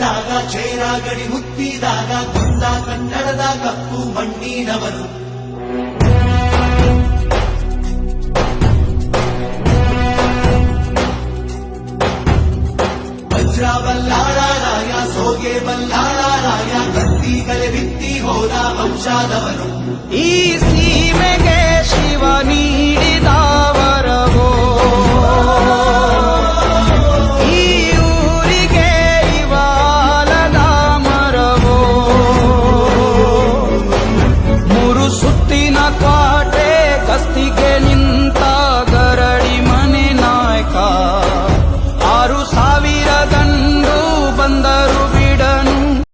ಗಡಿ ಮುತ್ತಿದಾಗ ಕೊಂದ ಕನ್ನಡದ ಕಪ್ಪು ಮಣ್ಣಿನವನು ವಜ್ರ ಬಲ್ಲಾಳರಾಯ ಸೋಗೆ ಬಲ್ಲಾಳರಾಯ ಕತ್ತಿಗಲೆ ಬಿತ್ತಿ ಹೋದ ವಂಶಾದವನು ಈ